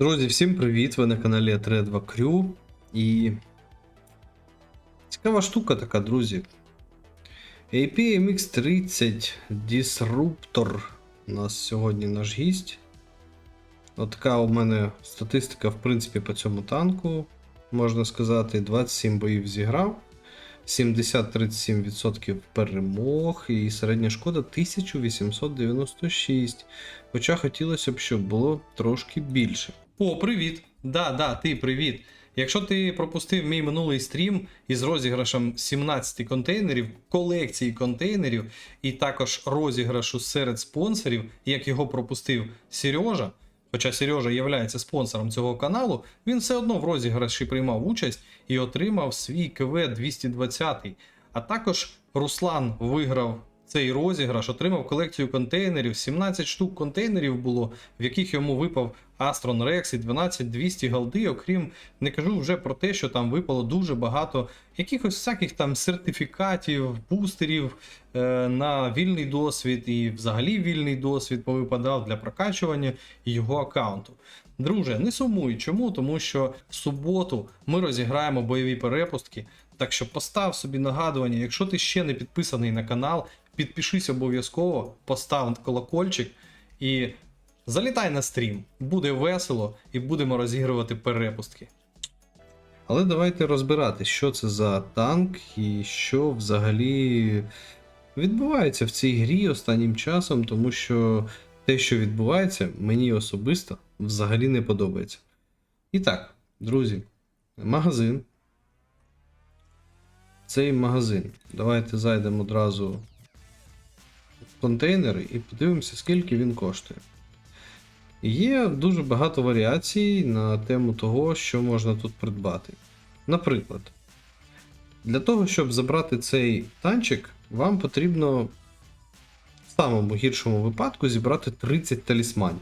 Друзі, всім привіт! Ви на каналі 2 Crew. І цікава штука така, друзі. AP MX30 Disruptor. У нас сьогодні наш гість. От у мене статистика, в принципі, по цьому танку. Можна сказати, 27 боїв зіграв. 70-37% перемог і середня шкода 1896. Хоча хотілося б, щоб було трошки більше. О, привіт! Да, да, ти привіт. Якщо ти пропустив мій минулий стрім із розіграшем 17 контейнерів, колекції контейнерів, і також розіграшу серед спонсорів, як його пропустив Сережа, хоча Сережа є спонсором цього каналу, він все одно в розіграші приймав участь і отримав свій КВ 220. А також Руслан виграв цей розіграш, отримав колекцію контейнерів. 17 штук контейнерів було, в яких йому випав Astron Rex і 12200 голди. Окрім, не кажу вже про те, що там випало дуже багато якихось всяких там сертифікатів, бустерів е, на вільний досвід і взагалі вільний досвід повипадав для прокачування його аккаунту. Друже, не сумуй. Чому? Тому що в суботу ми розіграємо бойові перепустки. Так що постав собі нагадування, якщо ти ще не підписаний на канал, підпишись обов'язково, постав колокольчик і залітай на стрім. Буде весело і будемо розігрувати перепустки. Але давайте розбирати, що це за танк і що взагалі відбувається в цій грі останнім часом, тому що те, що відбувається, мені особисто взагалі не подобається. І так, друзі, магазин. Цей магазин. Давайте зайдемо одразу контейнери і подивимося, скільки він коштує. Є дуже багато варіацій на тему того, що можна тут придбати. Наприклад, для того, щоб забрати цей танчик, вам потрібно в самому гіршому випадку зібрати 30 талісманів.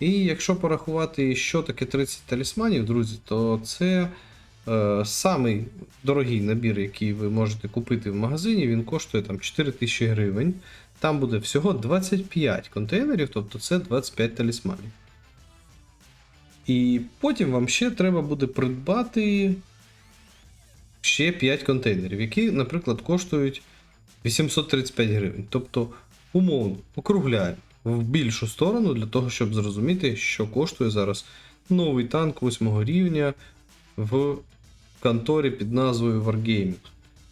І якщо порахувати, що таке 30 талісманів, друзі, то це е, самий дорогий набір, який ви можете купити в магазині, він коштує там 4000 гривень. Там буде всього 25 контейнерів, тобто це 25 талісманів. І потім вам ще треба буде придбати ще 5 контейнерів, які, наприклад, коштують 835 гривень. Тобто, умовно, округляємо в більшу сторону для того, щоб зрозуміти, що коштує зараз новий танк 8 рівня в конторі під назвою Wargaming.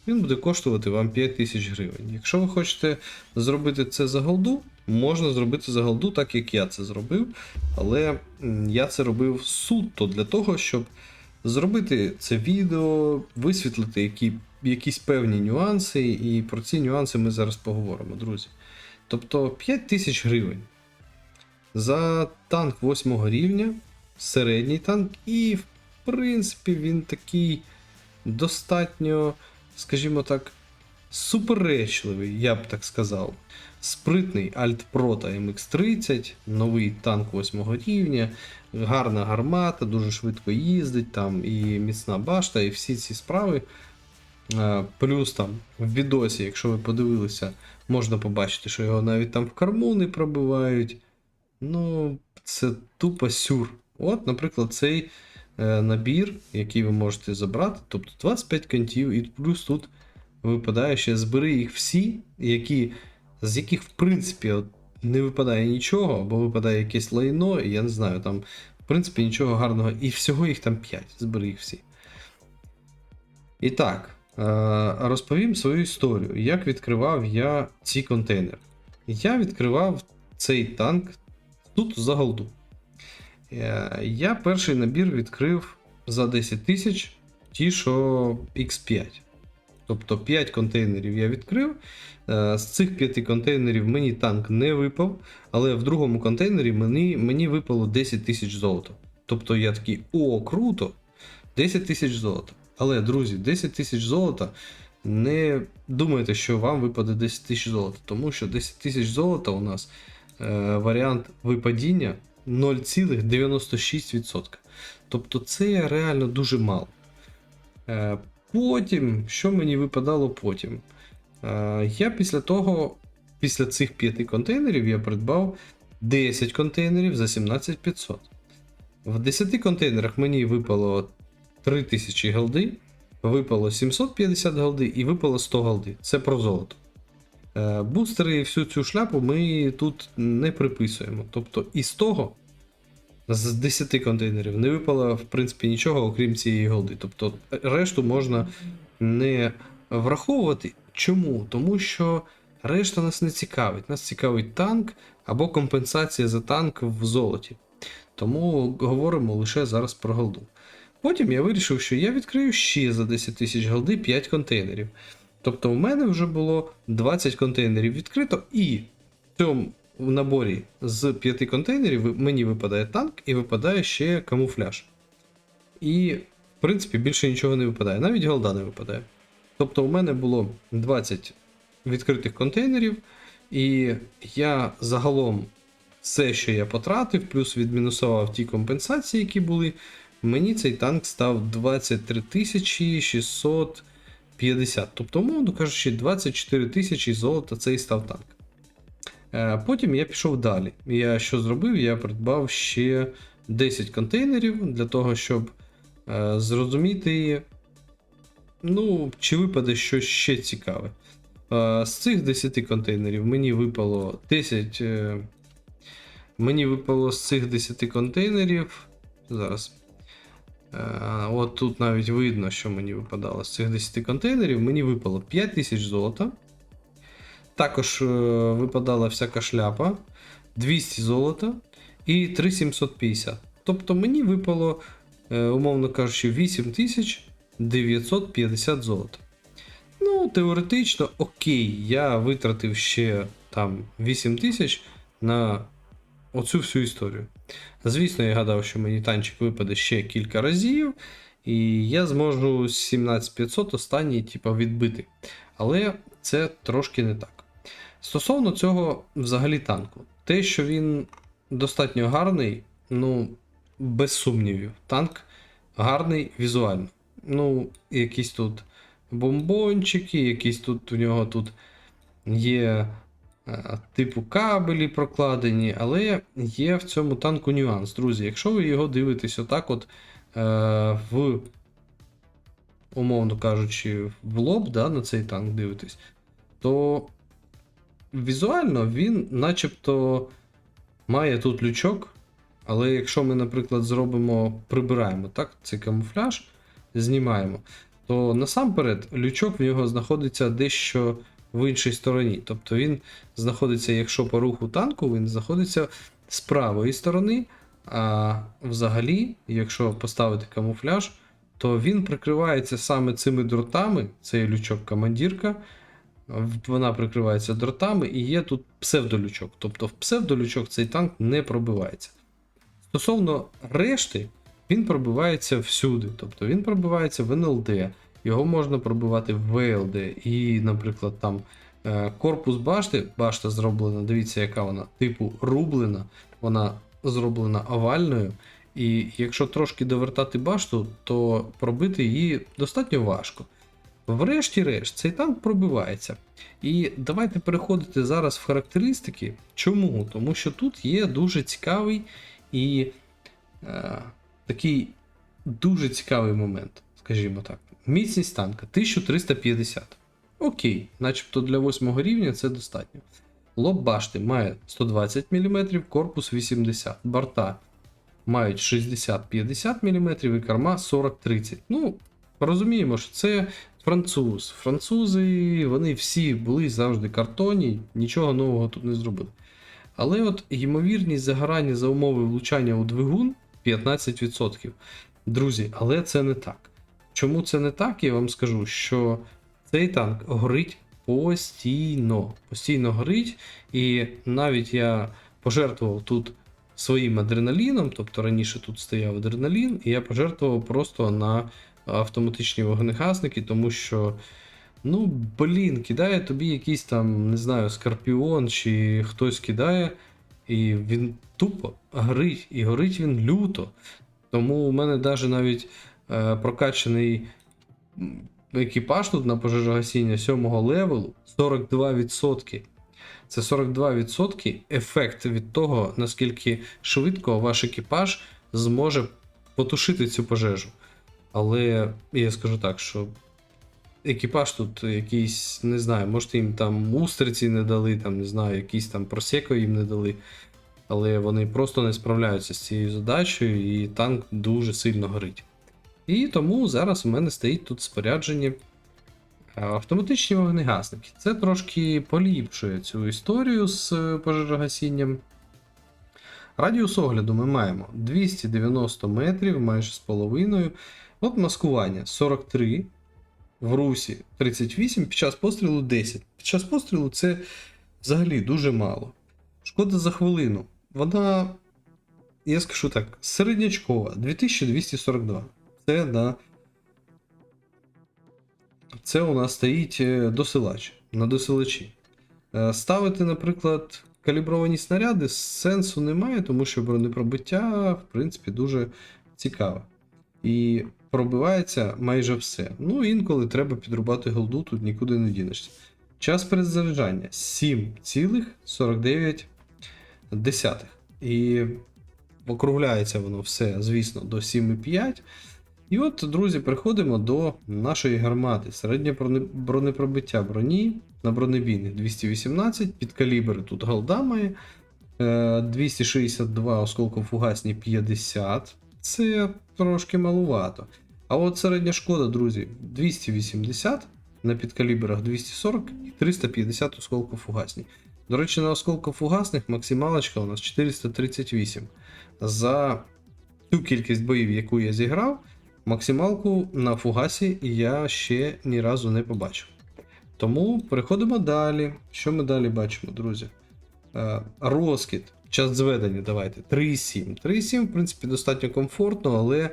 Він буде коштувати вам 5000 гривень. Якщо ви хочете зробити це за голду, можна зробити за голду, так як я це зробив. Але я це робив суто для того, щоб зробити це відео, висвітлити які, якісь певні нюанси, і про ці нюанси ми зараз поговоримо, друзі. Тобто 5000 гривень за танк 8 рівня, середній танк, і, в принципі, він такий достатньо, скажімо так, суперечливий, я б так сказав. Спритний Pro MX30, новий танк 8 рівня, гарна гармата, дуже швидко їздить, там і міцна башта, і всі ці справи. Е, Плюс там в відосі, якщо ви подивилися, можна побачити, що його навіть там в корму не пробивають. Ну, це тупо сюр. От, наприклад, цей набір, який ви можете забрати, тобто 25 кантів, і плюс тут випадає ще збери їх всі, які, з яких, в принципі, от, не випадає нічого, або випадає якесь лайно, і я не знаю, там, в принципі, нічого гарного. І всього їх там 5, збери їх всі. І так, е, розповім свою історію, як відкривав я ці контейнери. Я відкривав цей танк тут за голду. Е, Я перший набір відкрив за 10 тисяч, ті, що X5. Тобто 5 контейнерів я відкрив. Е, З цих 5 контейнерів мені танк не випав, але в другому контейнері мені, мені випало 10 тисяч золота. Тобто я такий, о, круто! 10 тисяч золота. Але, друзі, 10 тисяч золота. Не думайте, що вам випаде 10 тисяч золота, тому що 10 тисяч золота у нас е, варіант випадіння 0,96%. Тобто це реально дуже мало. Е, потім, що мені випадало потім? Е, я після того, після цих 5 контейнерів, я придбав 10 контейнерів за 17500. В 10 контейнерах мені випало 3000 голди, випало 750 голди і випало 100 голди. Це про золото. Е, Бустери і всю цю шляпу ми тут не приписуємо. Тобто із того, з 10 контейнерів, не випало, в принципі, нічого, окрім цієї голди. Тобто решту можна не враховувати. Чому? Тому що решта нас не цікавить. Нас цікавить танк або компенсація за танк в золоті. Тому говоримо лише зараз про голду. Потім я вирішив, що я відкрию ще за 10 тисяч голди 5 контейнерів. Тобто в мене вже було 20 контейнерів відкрито, і в цьому наборі з 5 контейнерів мені випадає танк і випадає ще камуфляж. І, в принципі, більше нічого не випадає, навіть голда не випадає. Тобто, у мене було 20 відкритих контейнерів, і я загалом все, що я потратив, плюс відмінусував ті компенсації, які були, мені цей танк став 23 650. Тобто, умовно кажучи, 24 тисячі золота цей став танк. Е, Потім я пішов далі. Я що зробив? Я придбав ще 10 контейнерів для того, щоб е, зрозуміти, ну, чи випаде щось ще цікаве. Е, З цих 10 контейнерів мені випало 10. е, Мені випало з цих 10 контейнерів. Зараз. Е, От тут навіть видно, що мені випадало. З цих 10 контейнерів мені випало 5000 золота. Також е, випадала всяка шляпа, 200 золота і 3750. Тобто мені випало, е, умовно кажучи, 8950 золота. Ну, теоретично, окей, я витратив ще там 8000 на оцю всю історію. Звісно, я гадав, що мені танчик випаде ще кілька разів, і я зможу 17500 останній, типу, відбити. Але це трошки не так. Стосовно цього взагалі танку, те, що він достатньо гарний, ну, без сумнівів, танк гарний візуально. Ну, якісь тут бомбончики, якісь тут у нього тут є типу кабелі прокладені, але є в цьому танку нюанс, друзі. Якщо ви його дивитесь отак, от е, в, умовно кажучи, в лоб, да, на цей танк дивитесь, то візуально він начебто має тут лючок. Але якщо ми, наприклад, зробимо, прибираємо так, цей камуфляж, знімаємо, то насамперед лючок в нього знаходиться дещо в іншій стороні. Тобто він знаходиться, якщо по руху танку, він знаходиться з правої сторони. А взагалі, якщо поставити камуфляж, то він прикривається саме цими дротами, цей лючок командірка. Вона прикривається дротами і є тут псевдолючок. Тобто в псевдолючок цей танк не пробивається. Стосовно решти, він пробивається всюди. Тобто він пробивається в НЛД, його можна пробивати в ВЛД. І, наприклад, там е, корпус башти, башта зроблена, дивіться, яка вона, типу рублена, вона зроблена овальною. І якщо трошки довертати башту, то пробити її достатньо важко. Врешті-решт, цей танк пробивається. І давайте переходити зараз в характеристики. Чому? Тому що тут є дуже цікавий і е, такий дуже цікавий момент, скажімо так. Міцність танка 1350. Окей, начебто для 8 рівня це достатньо. Лоб башти має 120 мм, корпус 80 борта мають 60-50 мм і карма 40-30. Ну, розуміємо, що це француз. Французи, вони всі були завжди картонні, нічого нового тут не зробили. Але от ймовірність загорання за умови влучання у двигун 15%. Друзі, але це не так. Чому це не так? Я вам скажу, що цей танк горить постійно. Постійно горить, і навіть я пожертвував тут своїм адреналіном, тобто раніше тут стояв адреналін, і я пожертвував просто на автоматичні вогнегасники, тому що. Ну, блін, кидає тобі якийсь там, не знаю, скорпіон чи хтось кидає, і він тупо горить, і горить він люто. Тому у мене навіть е, прокачаний екіпаж тут на пожежогасіння 7 левелу 42%. Це 42% ефект від того, наскільки швидко ваш екіпаж зможе потушити цю пожежу. Але я скажу так, що екіпаж тут якийсь, не знаю, може їм там устриці не дали, там, не знаю, якісь там просеко їм не дали. Але вони просто не справляються з цією задачею, і танк дуже сильно горить. І тому зараз у мене стоїть тут спорядження е, автоматичні вогнегасники. Це трошки поліпшує цю історію з е, пожежогасінням. Радіус огляду ми маємо 290 метрів, майже з половиною. От маскування 43, в русі 38, під час пострілу 10. Під час пострілу це взагалі дуже мало. Шкода за хвилину. Вона, я скажу так, середнячкова 2242. Це на. Це у нас стоїть е, досилач на досилачі. Е, Ставити, наприклад, калібровані снаряди сенсу немає, тому що бронепробиття, в принципі, дуже цікаве. І пробивається майже все. Ну, інколи треба підрубати голду, тут нікуди не дінешся. Час перезаряджання 7,49. І округляється воно все, звісно, до 7,5. І от, друзі, переходимо до нашої гармати. Середнє бронепробиття броні на бронебійних 218, під калібр тут голда має. е, 262 осколкофугасні 50. Це трошки малувато. А от середня шкода, друзі, 280 на підкалібрах 240 і 350 осколкофугасні. До речі, на осколкофугасних максималочка у нас 438. За ту кількість боїв, яку я зіграв, максималку на фугасі я ще ні разу не побачив. Тому переходимо далі. Що ми далі бачимо, друзі? Е, Розкид, час зведення, давайте. 3,7. 3,7, в принципі, достатньо комфортно, але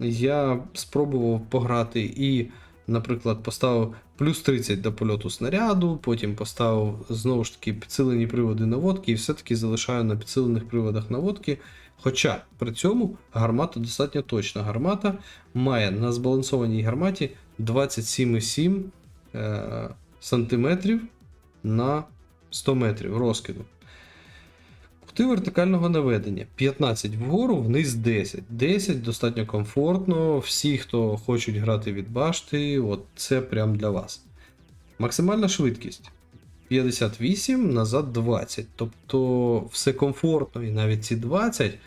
я спробував пограти і, наприклад, поставив плюс 30 до польоту снаряду, потім поставив знову ж таки підсилені приводи наводки, і все-таки залишаю на підсилених приводах наводки. Хоча при цьому гармата достатньо точна. Гармата має на збалансованій гарматі 27,7 е, сантиметрів на 100 метрів розкиду. Кути вертикального наведення 15 вгору, вниз 10. 10 достатньо комфортно. Всі, хто хочуть грати від башти, от це прям для вас. Максимальна швидкість 58, назад 20. Тобто все комфортно, і навіть ці 20.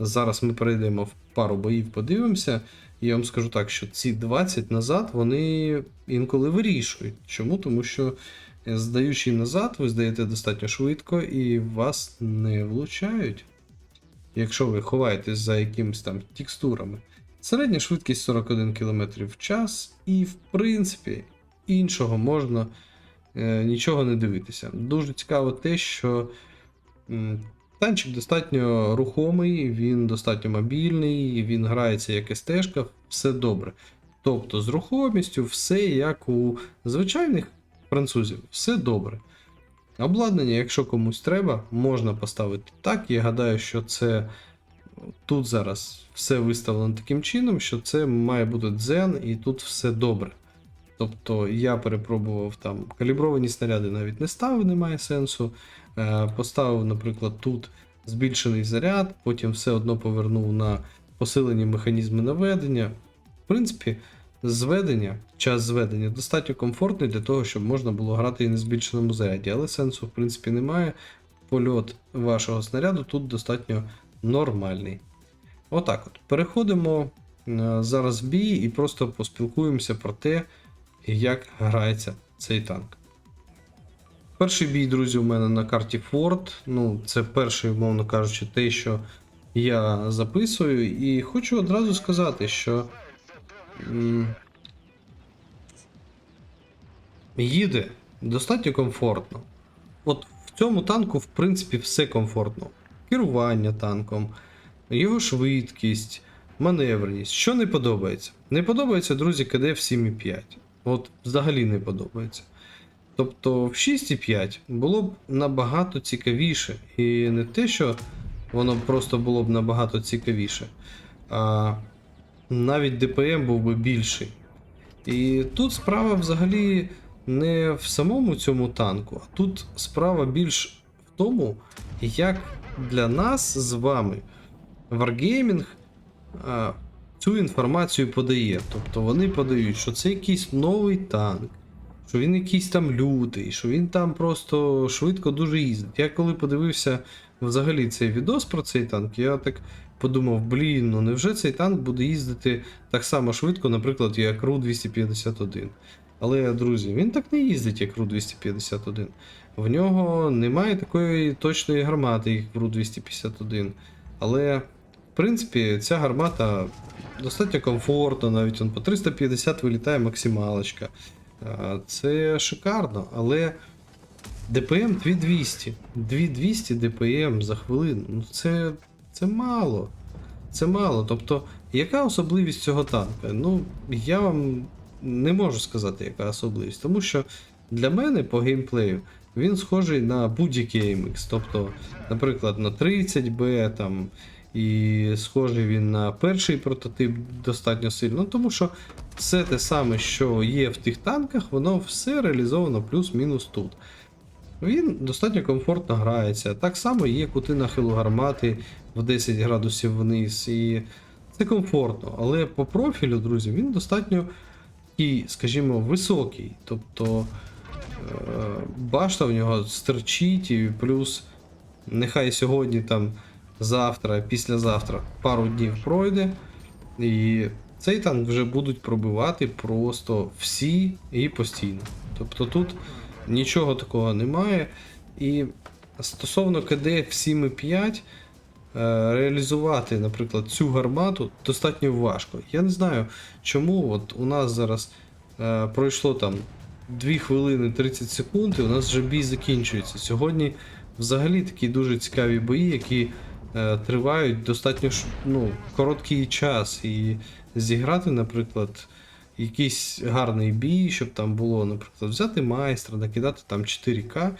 Зараз ми перейдемо в пару боїв, подивимося. І я вам скажу так, що ці 20 назад вони інколи вирішують. Чому? Тому що здаючи назад, ви здаєте достатньо швидко і вас не влучають. Якщо ви ховаєтесь за якимись там текстурами. Середня швидкість 41 км в час, і, в принципі, іншого можна е, нічого не дивитися. Дуже цікаво те, що танчик достатньо рухомий, він достатньо мобільний, він грається як СТ-шка, все добре. Тобто з рухомістю все як у звичайних французів, все добре. Обладнання, якщо комусь треба, можна поставити так. Я гадаю, що це тут зараз все виставлено таким чином, що це має бути дзен, і тут все добре. Тобто я перепробував там калібровані снаряди навіть не ставив, немає сенсу. Е, Поставив, наприклад, тут збільшений заряд, потім все одно повернув на посилені механізми наведення. В принципі, зведення, час зведення достатньо комфортний для того, щоб можна було грати і на збільшеному заряді, але сенсу, в принципі, немає. Польот вашого снаряду тут достатньо нормальний. Отак от. Переходимо е, зараз в бій і просто поспілкуємося про те, як грається цей танк. Перший бій, друзі, у мене на карті Форт. Ну, це перший, умовно кажучи, те, що я записую. І хочу одразу сказати, що їде достатньо комфортно. От в цьому танку, в принципі, все комфортно. Керування танком, його швидкість, маневреність. Що не подобається? Не подобається, друзі, КД в 7,5. От взагалі не подобається. Тобто в 6,5 було б набагато цікавіше. І не те, що воно просто було б набагато цікавіше, а навіть ДПМ був би більший. І тут справа взагалі не в самому цьому танку, а тут справа більш в тому, як для нас з вами Wargaming цю інформацію подає. Тобто вони подають, що це якийсь новий танк, що він якийсь там лютий, що він там просто швидко дуже їздить. Я коли подивився взагалі цей відос про цей танк, я так подумав: блін, ну невже цей танк буде їздити так само швидко, наприклад, як Ру-251. Але, друзі, він так не їздить, як Ру-251. В нього немає такої точної гармати, як в Ру-251. Але, в принципі, ця гармата достатньо комфортна, навіть он по 350 вилітає максималочка. Це шикарно, але ДПМ 2200. 2200 ДПМ за хвилину. Ну це, це мало. Це мало. Тобто, яка особливість цього танка? Ну, я вам не можу сказати, яка особливість, тому що для мене по геймплею він схожий на будь-який AMX. Тобто, наприклад, на 30B там. І схожий він на перший прототип достатньо сильно, ну, тому що все те саме, що є в тих танках, воно все реалізовано плюс-мінус тут. Він достатньо комфортно грається. Так само є кути нахилу гармати в 10 градусів вниз. І це комфортно. Але по профілю, друзі, він достатньо скажімо, високий. Тобто е, башта в нього стерчить, і плюс нехай сьогодні там завтра, післязавтра пару днів пройде. І цей танк вже будуть пробивати просто всі і постійно. Тобто тут нічого такого немає. І стосовно КД в 7.5 е, реалізувати, наприклад, цю гармату достатньо важко. Я не знаю, чому от у нас зараз е, пройшло там 2 хвилини 30 секунд, і у нас вже бій закінчується. Сьогодні взагалі такі дуже цікаві бої, які тривають достатньо ну, короткий час. І зіграти, наприклад, якийсь гарний бій, щоб там було, наприклад, взяти майстра, накидати там 4К.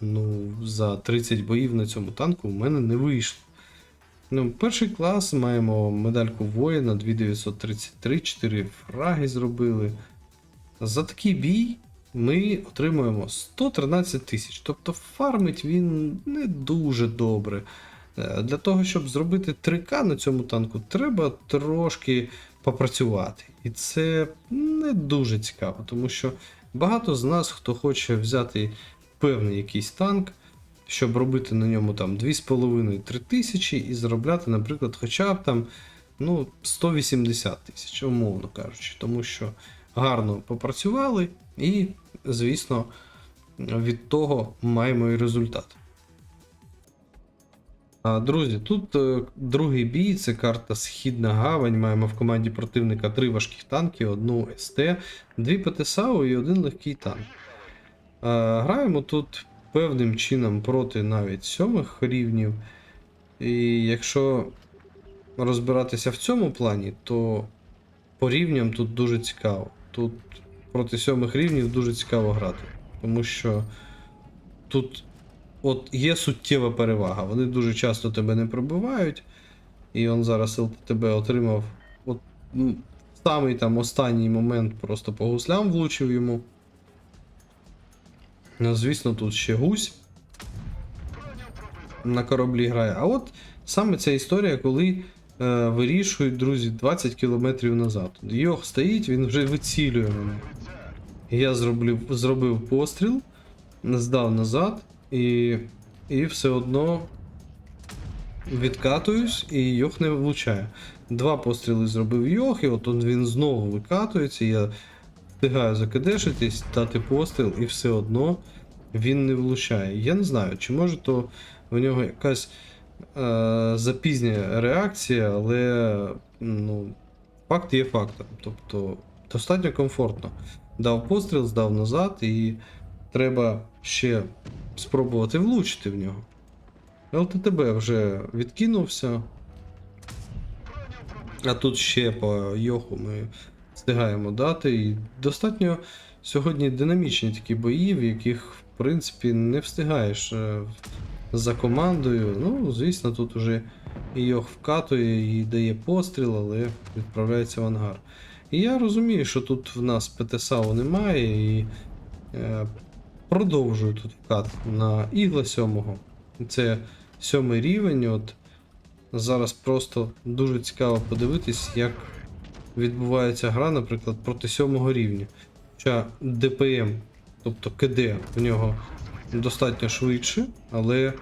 Ну, за 30 боїв на цьому танку у мене не вийшло. Ну, перший клас маємо медальку воїна 2933, 4 фраги зробили. За такий бій ми отримуємо 113 тисяч. Тобто фармить він не дуже добре. Е, Для того, щоб зробити 3К на цьому танку, треба трошки попрацювати. І це не дуже цікаво, тому що багато з нас, хто хоче взяти певний якийсь танк, щоб робити на ньому там 2,5-3 тисячі і заробляти, наприклад, хоча б там ну, 180 тисяч, умовно кажучи, тому що гарно попрацювали і, звісно, від того маємо і результат. Друзі, тут е, другий бій, це карта Східна Гавань. Маємо в команді противника три важких танки, одну СТ, дві ПТСАУ і один легкий танк. А, Граємо тут певним чином проти навіть сьомих рівнів. І якщо розбиратися в цьому плані, то по рівням тут дуже цікаво. Тут проти сьомих рівнів дуже цікаво грати. Тому що тут от є суттєва перевага. Вони дуже часто тебе не пробивають. І он зараз ЛТТБ отримав от, ну, самий там останній момент просто по гуслям влучив йому. Ну, звісно, тут ще гусь на кораблі грає. А от саме ця історія, коли е, вирішують, друзі, 20 кілометрів назад. Йох стоїть, він вже вицілює мене. Я зроблю, зробив постріл, здав назад і, і все одно відкатуюсь і Йох не влучає. Два постріли зробив Йох, і от він знову викатується. Я встигаю закидешитись, дати постріл, і все одно він не влучає. Я не знаю, чи може то в нього якась е, запізня реакція, але ну, факт є фактом. Тобто достатньо комфортно. Дав постріл, здав назад, і треба ще спробувати влучити в нього. ЛТТБ вже відкинувся. А тут ще по Йоху ми встигаємо дати. І достатньо сьогодні динамічні такі бої, в яких, в принципі, не встигаєш е, за командою. Ну, звісно, тут уже і Йох вкатує і дає постріл, але відправляється в ангар. І я розумію, що тут в нас ПТСАУ немає, і е, продовжую тут вкат на ігла 7. Це сьомий рівень. От зараз просто дуже цікаво подивитись, як відбувається гра, наприклад, проти сьомого рівня. Хоча ДПМ, тобто КД в нього достатньо швидше, але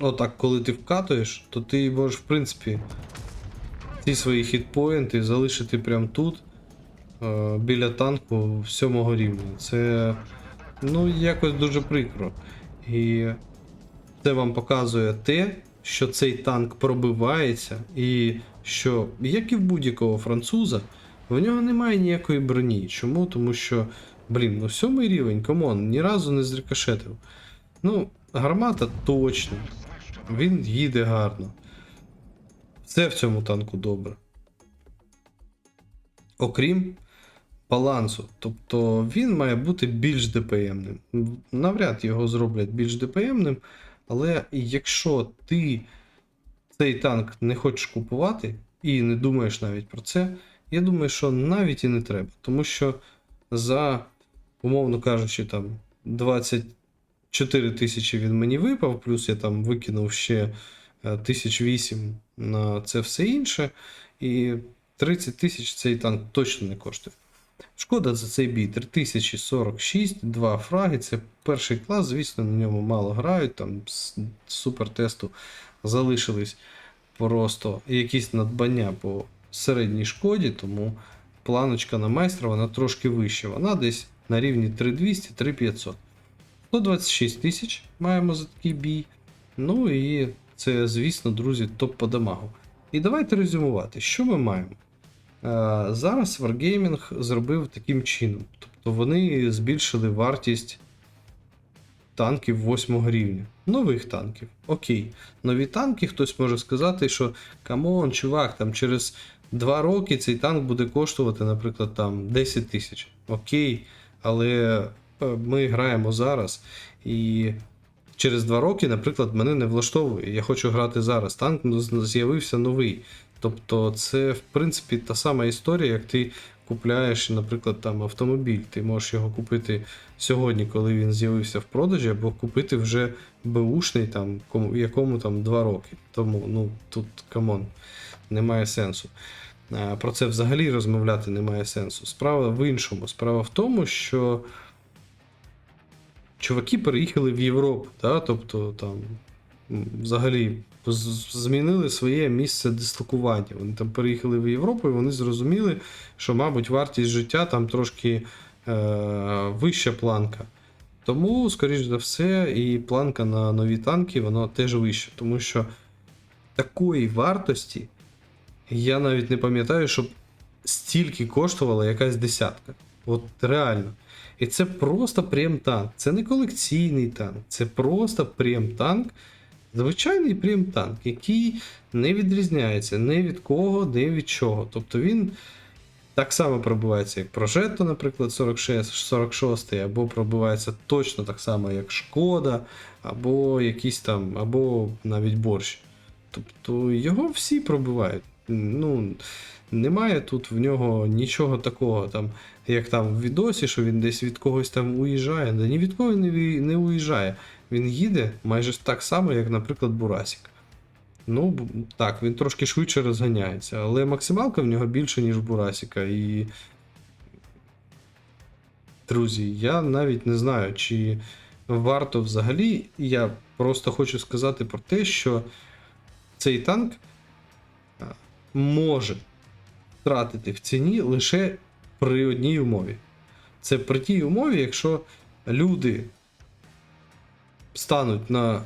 отак, коли ти вкатуєш, то ти можеш, в принципі, ці свої хітпоінти залишити прямо тут, біля танку сьомого рівня. Це ну, якось дуже прикро. І це вам показує те, що цей танк пробивається, і що, як і в будь-якого француза, в нього немає ніякої броні. Чому? Тому що, блін, ну сьомий рівень, камон, ні разу не зрикошетив. Ну, гармата точно. Він їде гарно. Все в цьому танку добре. Окрім балансу. Тобто він має бути більш ДПМним. Навряд його зроблять більш ДПМним, але якщо ти цей танк не хочеш купувати і не думаєш навіть про це, я думаю, що навіть і не треба. Тому що за, умовно кажучи, там 24 тисячі він мені випав, плюс я там викинув ще е, тисяч вісім на це все інше. І 30 тисяч цей танк точно не коштує. Шкода за цей бій 3046, два фраги. Це перший клас, звісно, на ньому мало грають. Там з супертесту залишились просто якісь надбання по середній шкоді, тому планочка на майстра вона трошки вища. Вона десь на рівні 3200-3500. 126 тисяч маємо за такий бій. Ну і це, звісно, друзі, топ по дамагу. І давайте резюмувати, що ми маємо. Е, Зараз Wargaming зробив таким чином. Тобто вони збільшили вартість танків 8 рівня. Нових танків. Окей. Нові танки, хтось може сказати, що камон, чувак, там через 2 роки цей танк буде коштувати, наприклад, там 10 тисяч. Окей. Але е, ми граємо зараз. І через 2 роки, наприклад, мене не влаштовує. Я хочу грати зараз. Танк з'явився новий. Тобто, це в принципі та сама історія, як ти купляєш, наприклад, там автомобіль. Ти можеш його купити сьогодні, коли він з'явився в продажі, або купити вже беушний, там, кому- якому там 2 роки. Тому ну тут камон, немає сенсу. Про це взагалі розмовляти немає сенсу. Справа в іншому. Справа в тому, що чуваки переїхали в Європу, да? тобто там взагалі змінили своє місце дислокування. Вони там переїхали в Європу і вони зрозуміли, що, мабуть, вартість життя там трошки е, вища планка. Тому, скоріш за все, і планка на нові танки вона теж вища, тому що такої вартості я навіть не пам'ятаю, щоб стільки коштувала якась десятка. От реально. І це просто прем-танк. Це не колекційний танк, це просто прем-танк. Звичайний прем-танк, який не відрізняється ні від кого, ні від чого. Тобто він так само пробивається, як Progetto, наприклад, 46, 46, або пробивається точно так само, як Шкода, або якийсь там, або навіть борщ. Тобто його всі пробивають. Ну, немає тут в нього нічого такого, там, як там в відосі, що він десь від когось там уїжджає. Да ні від кого не, не уїжджає. Він їде майже так само, як, наприклад, Бурасік. Ну, так, він трошки швидше розганяється, але максималка в нього більше, ніж в Бурасіка. І. Друзі, я навіть не знаю, чи варто взагалі. Я просто хочу сказати про те, що цей танк може втратити в ціні лише при одній умові. Це при тій умові, якщо люди стануть на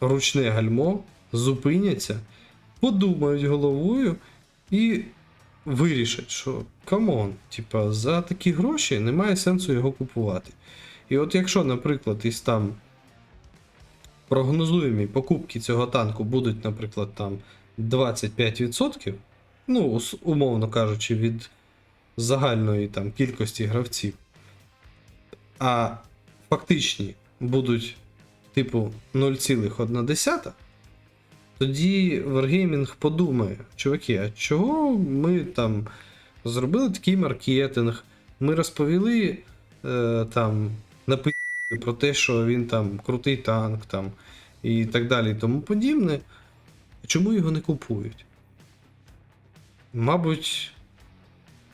ручне гальмо, зупиняться, подумають головою і вирішать, що камон, типа, за такі гроші немає сенсу його купувати. І от якщо, наприклад, із там прогнозуємі покупки цього танку будуть, наприклад, там 25%, ну, умовно кажучи, від загальної там кількості гравців, а фактичні будуть типу 0,1, тоді Wargaming подумає, чуваки, а чого ми там зробили такий маркетинг, ми розповіли е, там написали про те, що він там крутий танк там, і так далі, і тому подібне. Чому його не купують? Мабуть,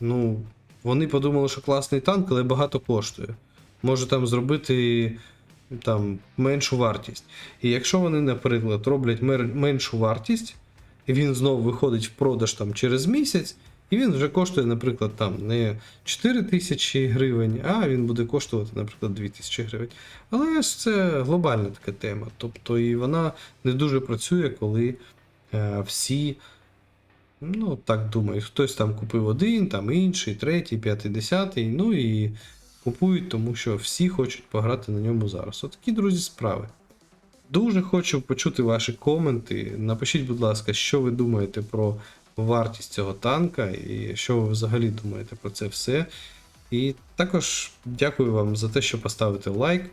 ну, вони подумали, що класний танк, але багато коштує. Може там зробити там, меншу вартість. І якщо вони, наприклад, роблять меншу вартість, і він знову виходить в продаж там, через місяць, і він вже коштує, наприклад, там не 4 тисячі гривень, а він буде коштувати, наприклад, 2 тисячі гривень. Але ж це глобальна така тема. Тобто і вона не дуже працює, коли е, всі. Ну, так думають, хтось там купив один, там інший, третій, п'ятий, десятий. Ну і купують, тому що всі хочуть пограти на ньому зараз. Отакі, друзі, справи. Дуже хочу почути ваші коменти. Напишіть, будь ласка, що ви думаєте про вартість цього танка, і що ви взагалі думаєте про це все. І також дякую вам за те, що поставите лайк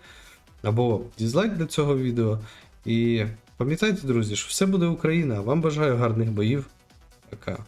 або дізлайк для цього відео. І пам'ятайте, друзі, що все буде Україна. Вам бажаю гарних боїв. Пока.